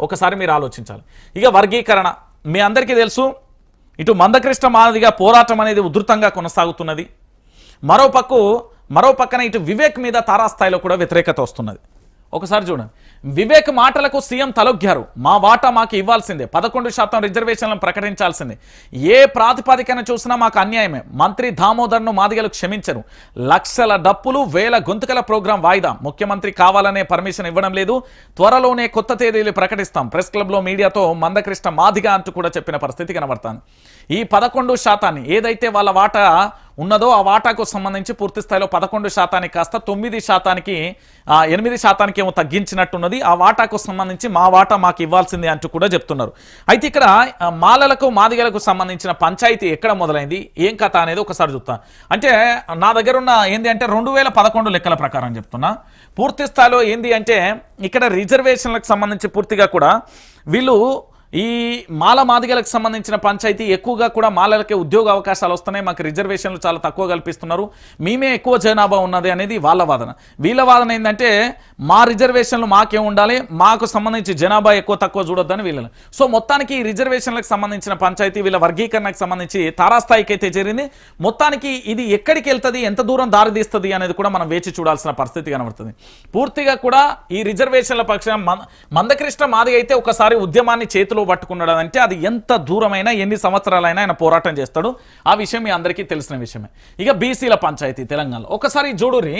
ఒకసారి మీరు ఆలోచించాలి. ఇక వర్గీకరణ. మీ అందరికీ తెలుసు ఇటు మందకృష్ణ మాదిగా పోరాటం అనేది ఉధృతంగా కొనసాగుతున్నది. మరో పక్కు మరో పక్కన ఇటు వివేక్ మీద తారాస్థాయిలో కూడా వ్యతిరేకత వస్తున్నది. ఒకసారి చూడండి. వివేక్ మాటలకు సీఎం తలొగ్గారు. మా వాటా మాకు ఇవ్వాల్సిందే. పదకొండు శాతం రిజర్వేషన్లను ప్రకటించాల్సిందే. ఏ ప్రాతిపదికన చూసినా మాకు అన్యాయమే. మంత్రి దామోదర్ను మాదిగలు క్షమించరు. లక్షల డప్పులు వేల గొంతుకల ప్రోగ్రాం వాయిదా. ముఖ్యమంత్రి కావాలనే పర్మిషన్ ఇవ్వడం లేదు. త్వరలోనే కొత్త తేదీలు ప్రకటిస్తాం. ప్రెస్ క్లబ్లో మీడియాతో మందకృష్ణ మాదిగా అంటూ కూడా చెప్పిన పరిస్థితి కనబడతాను ఈ పదకొండు శాతాన్ని ఏదైతే వాళ్ళ వాటా ఉన్నదో ఆ వాటాకు సంబంధించి పూర్తి స్థాయిలో పదకొండు శాతానికి కాస్త తొమ్మిది శాతానికి ఎనిమిది శాతానికి ఏమో తగ్గించినట్టున్నది. ఆ వాటాకు సంబంధించి మా వాటా మాకు ఇవ్వాల్సిందే అంటూ కూడా చెప్తున్నారు. అయితే ఇక్కడ మాలలకు మాదిగలకు సంబంధించిన పంచాయతీ ఎక్కడ మొదలైంది? ఏం కథ అనేది ఒకసారి చూస్తా. అంటే నా దగ్గర ఉన్న ఏంది అంటే రెండు వేల పదకొండు లెక్కల ప్రకారం చెప్తున్నా. పూర్తి స్థాయిలో ఏంది అంటే ఇక్కడ రిజర్వేషన్లకు సంబంధించి పూర్తిగా కూడా వీళ్ళు ఈ మాల మాదిగలకు సంబంధించిన పంచాయతీ ఎక్కువగా కూడా మాలలకే ఉద్యోగ అవకాశాలు వస్తున్నాయి. మాకు రిజర్వేషన్లు చాలా తక్కువ కల్పిస్తున్నారు. మేమే ఎక్కువ జనాభా ఉన్నది అనేది వాళ్ళ వాదన. వీళ్ళ వాదన ఏంటంటే మా రిజర్వేషన్లు మాకే ఉండాలి? మాకు సంబంధించి జనాభా ఎక్కువ తక్కువ చూడొద్దని వీళ్ళని. సో మొత్తానికి ఈ రిజర్వేషన్లకు సంబంధించిన పంచాయతీ వీళ్ళ వర్గీకరణకు సంబంధించి తారాస్థాయికి అయితే చేరింది. మొత్తానికి ఇది ఎక్కడికి వెళ్తుంది? ఎంత దూరం దారితీస్తుంది అనేది కూడా మనం వేచి చూడాల్సిన పరిస్థితి కనబడుతుంది. పూర్తిగా కూడా ఈ రిజర్వేషన్ల పక్షం మందకృష్ణ మాది అయితే ఒకసారి ఉద్యమాన్ని చేతిలో పట్టుకున్నాడంటే అది ఎంత దూరమైనా ఎన్ని సంవత్సరాలైనా ఆయన పోరాటం చేస్తాడు. ఆ విషయం మీ అందరికీ తెలిసిన విషయమే. ఇక బీసీల పంచాయతీ తెలంగాణలో. ఒకసారి చూడురి